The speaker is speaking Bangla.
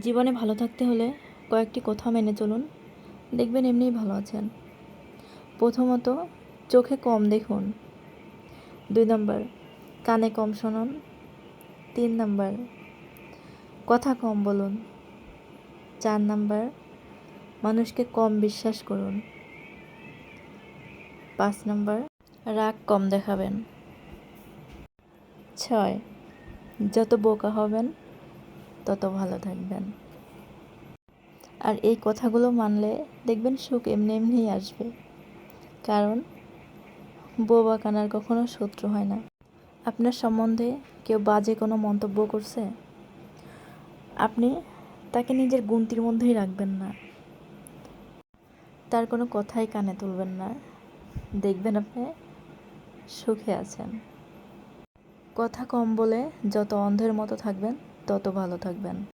জীবনে ভালো থাকতে হলে কয়েকটি কথা মেনে চলুন। দেখবেন এমনিই ভালো আছেন। প্রথমত, চোখে কম দেখুন। দুই নম্বর, কানে কম শুনুন। তিন নম্বর, কথা কম বলুন। চার নম্বর, মানুষকে কম বিশ্বাস করুন। পাঁচ নম্বর, রাগ কম দেখাবেন। ছয়, যত বোকা হবেন তত ভালো থাকবেন। আর এই কথাগুলো মানলে দেখবেন সুখ এমনি এমনিই আসবে। কারণ বোবা কানার কখনো শত্রু হয় না। আপনার সম্বন্ধে কেউ বাজে কোনো মন্তব্য করছে? আপনি তাকে নিজের গুনতির মধ্যেই রাখবেন না। তার কোনো কথাই কানে তুলবেন না। দেখবেন আপনি সুখে আছেন। কথা কম বলে যত অন্ধের মতো থাকবেন তত ভালো থাকবেন।